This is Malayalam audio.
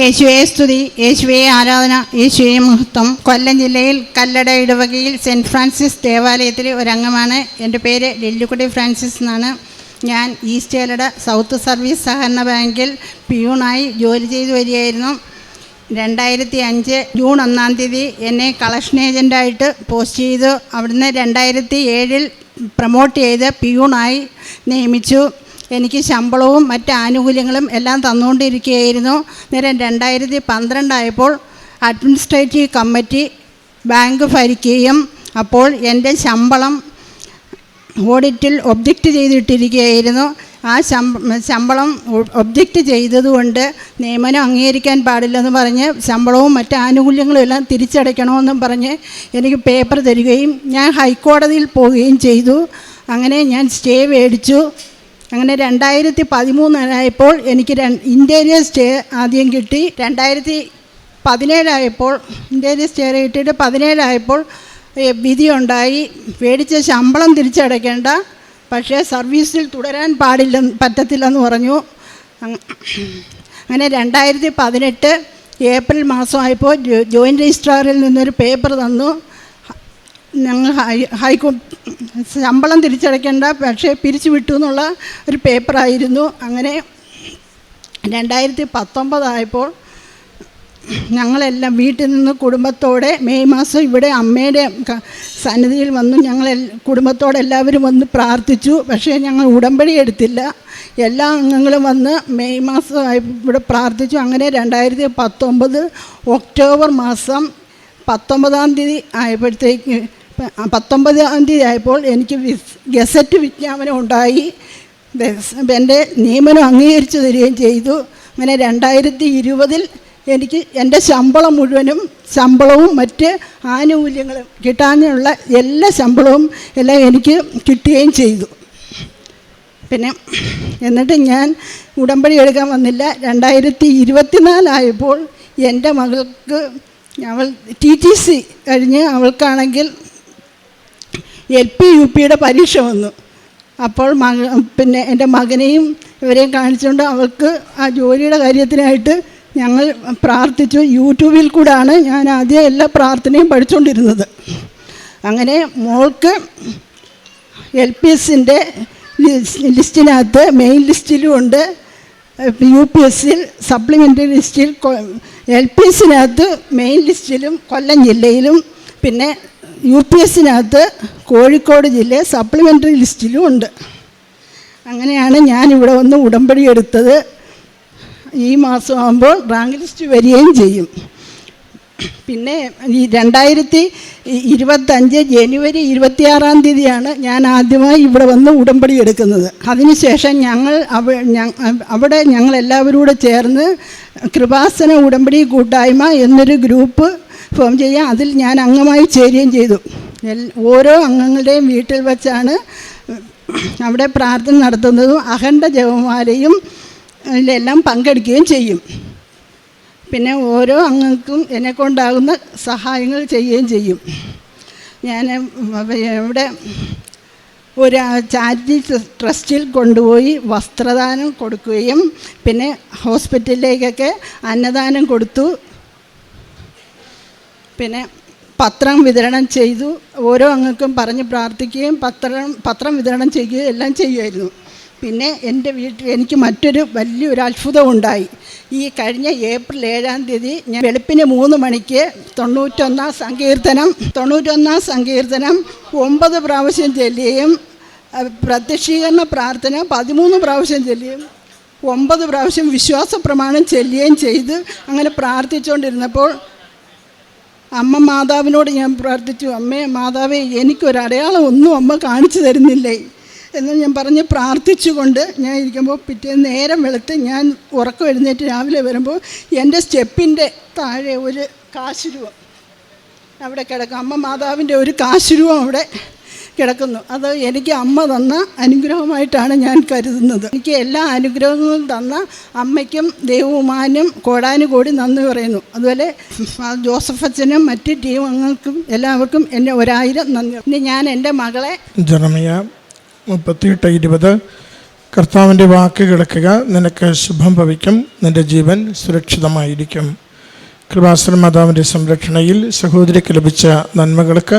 യേശുവെ സ്തുതി യേശുവേ ആരാധന യേശുവേ മഹത്വം. കൊല്ലം ജില്ലയിൽ കല്ലട ഇടവകയിൽ സെന്റ് ഫ്രാൻസിസ് ദേവാലയത്തിലെ ഒരംഗമാണ്. എന്റെ പേര് ലില്ലുക്കുട്ടി ഫ്രാൻസിസ് എന്നാണ്. ഞാൻ ഈസ്റ്റ് ഏലട സൗത്ത് സർവീസ് സഹകരണ ബാങ്കിൽ പ്യൂണായി ജോലി ചെയ്തു വരികയായിരുന്നു. രണ്ടായിരത്തി അഞ്ച് ജൂൺ ഒന്നാം തീയതി എന്നെ കളക്ഷൻ ഏജന്റായിട്ട് പോസ്റ്റ് ചെയ്തു. അവിടുന്ന് രണ്ടായിരത്തി ഏഴിൽ പ്രൊമോട്ട് ചെയ്ത് പ്യൂണായി നിയമിച്ചു. എനിക്ക് ശമ്പളവും മറ്റ് ആനുകൂല്യങ്ങളും എല്ലാം തന്നുകൊണ്ടിരിക്കുകയായിരുന്നു. നേരം രണ്ടായിരത്തി പന്ത്രണ്ടായപ്പോൾ അഡ്മിനിസ്ട്രേറ്റീവ് കമ്മിറ്റി ബാങ്ക് ഭരിക്കുകയും അപ്പോൾ എന്റെ ശമ്പളം ഓഡിറ്റിൽ ഒബ്ജക്റ്റ് ചെയ്തിട്ടിരിക്കുകയായിരുന്നു. ആ ശമ്പളം ഒബ്ജക്റ്റ് ചെയ്തതുകൊണ്ട് നിയമനം അംഗീകരിക്കാൻ പാടില്ലെന്ന് പറഞ്ഞ് ശമ്പളവും മറ്റ് ആനുകൂല്യങ്ങളും എല്ലാം തിരിച്ചടയ്ക്കണമെന്നും പറഞ്ഞ് എനിക്ക് പേപ്പർ തരികയും ഞാൻ ഹൈക്കോടതിയിൽ പോവുകയും ചെയ്തു. അങ്ങനെ ഞാൻ സ്റ്റേ മേടിച്ചു. അങ്ങനെ രണ്ടായിരത്തി പതിമൂന്നായപ്പോൾ എനിക്ക് ഇന്റീരിയർ സ്റ്റേ ആദ്യം കിട്ടി. രണ്ടായിരത്തി പതിനേഴായപ്പോൾ ഇന്റീരിയർ സ്റ്റേ കിട്ടിയിട്ട് പതിനേഴായപ്പോൾ വിധി വിധിയുണ്ടായി. മേടിച്ച ശമ്പളം തിരിച്ചടയ്ക്കേണ്ട. പക്ഷേ സർവീസിൽ തുടരാൻ പാടില്ല പറ്റത്തില്ലെന്ന് പറഞ്ഞു. അങ്ങനെ രണ്ടായിരത്തി പതിനെട്ട് ഏപ്രിൽ മാസമായപ്പോൾ ജോയിന്റ് രജിസ്ട്രാറിൽ നിന്നൊരു പേപ്പർ തന്നു. ഞങ്ങൾ ഹൈ ഹൈക്കോ ശമ്പളം തിരിച്ചടയ്ക്കേണ്ട പക്ഷേ പിരിച്ചു വിട്ടു എന്നുള്ള ഒരു പേപ്പറായിരുന്നു. അങ്ങനെ രണ്ടായിരത്തി പത്തൊമ്പതായപ്പോൾ ഞങ്ങളെല്ലാം വീട്ടിൽ നിന്ന് കുടുംബത്തോടെ മെയ് മാസം ഇവിടെ അമ്മയുടെ സന്നിധിയിൽ വന്നു. ഞങ്ങൾ കുടുംബത്തോടെ എല്ലാവരും വന്ന് പ്രാർത്ഥിച്ചു. പക്ഷേ ഞങ്ങൾ ഉടമ്പടി എടുത്തില്ല. എല്ലാ അംഗങ്ങളും വന്ന് മെയ് മാസം ഇവിടെ പ്രാർത്ഥിച്ചു. അങ്ങനെ രണ്ടായിരത്തി പത്തൊമ്പത് ഒക്ടോബർ മാസം പത്തൊമ്പതാം തീയതി ആയപ്പോഴത്തേക്ക് പത്തൊമ്പതാം തീയതി ആയപ്പോൾ എനിക്ക് ഗസറ്റ് വിജ്ഞാപനം ഉണ്ടായി. എന്റെ നിയമനം അംഗീകരിച്ചു തരികയും ചെയ്തു. അങ്ങനെ രണ്ടായിരത്തി ഇരുപതിൽ എനിക്ക് എന്റെ ശമ്പളം മുഴുവനും ശമ്പളവും മറ്റ് ആനുകൂല്യങ്ങളും കിട്ടാനുള്ള എല്ലാ ശമ്പളവും എല്ലാം എനിക്ക് കിട്ടുകയും ചെയ്തു. പിന്നെ എന്നിട്ട് ഞാൻ ഉടമ്പടി എടുക്കാൻ വന്നില്ല. രണ്ടായിരത്തി ഇരുപത്തിനാലായപ്പോൾ എന്റെ മകൾക്ക് അവൾ ടി ടി സി കഴിഞ്ഞ് അവൾക്കാണെങ്കിൽ എൽ പി യു പിയുടെ പരീക്ഷ വന്നു. അപ്പോൾ മക പിന്നെ എന്റെ മകനെയും ഇവരെയും കാണിച്ചുകൊണ്ട് അവൾക്ക് ആ ജോലിയുടെ കാര്യത്തിനായിട്ട് ഞങ്ങൾ പ്രാർത്ഥിച്ചു. യൂട്യൂബിൽ കൂടാണ് ഞാൻ ആദ്യം എല്ലാ പ്രാർത്ഥനയും പഠിച്ചുകൊണ്ടിരുന്നത്. അങ്ങനെ മോൾക്ക് എൽ പി എസിന്റെ ലിസ്റ്റിനകത്ത് മെയിൻ ലിസ്റ്റിലും ഉണ്ട്. യു പി എസ്സിൽ സപ്ലിമെന്ററി ലിസ്റ്റിൽ എൽ പി എസിനകത്ത് മെയിൻ ലിസ്റ്റിലും കൊല്ലം ജില്ലയിലും പിന്നെ യു പി എസിനകത്ത് കോഴിക്കോട് ജില്ല സപ്ലിമെന്ററി ലിസ്റ്റിലും ഉണ്ട്. അങ്ങനെയാണ് ഞാനിവിടെ വന്ന് ഉടമ്പടി എടുത്തത്. ഈ മാസമാകുമ്പോൾ റാങ്ക് ലിസ്റ്റ് വരികയും ചെയ്യും. പിന്നെ ഈ രണ്ടായിരത്തി ഇരുപത്തഞ്ച് ജനുവരി ഇരുപത്തിയാറാം തീയതിയാണ് ഞാൻ ആദ്യമായി ഇവിടെ വന്ന് ഉടമ്പടി എടുക്കുന്നത്. അതിനുശേഷം ഞങ്ങൾ അവിടെ ഞങ്ങൾ എല്ലാവരും കൂടെ ചേർന്ന് കൃപാസന ഉടമ്പടി കൂട്ടായ്മ എന്നൊരു ഗ്രൂപ്പ് ഫോം ചെയ്യുക അതിൽ ഞാൻ അംഗമായി ചേരുകയും ചെയ്തു. ഓരോ അംഗങ്ങളുടെയും വീട്ടിൽ വച്ചാണ് അവിടെ പ്രാർത്ഥന നടത്തുന്നതും അഖണ്ഡ ജപമാലയും ഇതിലെല്ലാം പങ്കെടുക്കുകയും ചെയ്യും. പിന്നെ ഓരോ അംഗങ്ങൾക്കും എന്നെക്കൊണ്ടാകുന്ന സഹായങ്ങൾ ചെയ്യുകയും ചെയ്യും. ഞാൻ ഇവിടെ ഒരു ചാരിറ്റി ട്രസ്റ്റിൽ കൊണ്ടുപോയി വസ്ത്രദാനം കൊടുക്കുകയും പിന്നെ ഹോസ്പിറ്റലിലേക്കൊക്കെ അന്നദാനം കൊടുത്തു. പിന്നെ പത്രം വിതരണം ചെയ്തു. ഓരോ അംഗങ്ങൾക്കും പറഞ്ഞ് പ്രാർത്ഥിക്കുകയും പത്രം പത്രം വിതരണം ചെയ്യുകയും എല്ലാം ചെയ്യുമായിരുന്നു. പിന്നെ എന്റെ വീട്ടിൽ എനിക്ക് മറ്റൊരു വലിയൊരു അത്ഭുതം ഉണ്ടായി. ഈ കഴിഞ്ഞ ഏപ്രിൽ ഏഴാം തീയതി ഞാൻ വെളുപ്പിന് മൂന്ന് മണിക്ക് തൊണ്ണൂറ്റൊന്നാം സങ്കീർത്തനം തൊണ്ണൂറ്റൊന്നാം സങ്കീർത്തനം ഒമ്പത് പ്രാവശ്യം ചൊല്ലുകയും പ്രത്യക്ഷീകരണ പ്രാർത്ഥന പതിമൂന്ന് പ്രാവശ്യം ചൊല്ലുകയും ഒമ്പത് പ്രാവശ്യം വിശ്വാസ പ്രമാണം ചെല്ലുകയും ചെയ്ത് അങ്ങനെ പ്രാർത്ഥിച്ചുകൊണ്ടിരുന്നപ്പോൾ അമ്മ മാതാവിനോട് ഞാൻ പ്രാർത്ഥിച്ചു അമ്മേ മാതാവേ എനിക്കൊരു അടയാളം ഒന്നും അമ്മ കാണിച്ചു തരുന്നില്ലേ? എന്ന് ഞാൻ പറഞ്ഞ് പ്രാർത്ഥിച്ചുകൊണ്ട് ഞാൻ ഇരിക്കുമ്പോൾ പിറ്റേ നേരം വെളുത്ത് ഞാൻ ഉറക്കം എഴുന്നേറ്റ് രാവിലെ വരുമ്പോൾ എന്റെ സ്റ്റെപ്പിന്റെ താഴെ ഒരു കാശുരൂപം അവിടെ കിടക്കും. അമ്മ മാതാവിന്റെ ഒരു കാശുരൂപം അവിടെ കിടക്കുന്നു. അത് എനിക്ക് അമ്മ തന്ന അനുഗ്രഹമായിട്ടാണ് ഞാൻ കരുതുന്നത്. എനിക്ക് എല്ലാ അനുഗ്രഹങ്ങളും തന്ന അമ്മയ്ക്കും ദൈവമാനും കോടാനുകോടി നന്ദി പറയുന്നു. അതുപോലെ ജോസഫ് അച്ഛനും മറ്റ് ടീം അംഗങ്ങൾക്കും എല്ലാവർക്കും എന്നെ ഒരായിരം നന്ദി. ഇനി ഞാൻ എന്റെ മകളെ ജനമിയ മുപ്പത്തിയെട്ട് ഇരുപത്. കർത്താവിന്റെ വാക്ക് കിടക്കുക നിനക്ക് ശുഭം ഭവിക്കും. നിന്റെ ജീവൻ സുരക്ഷിതമായിരിക്കും. കൃപാസുര മാതാവിന്റെ സംരക്ഷണയിൽ സഹോദരിക്ക് ലഭിച്ച നന്മകൾക്ക്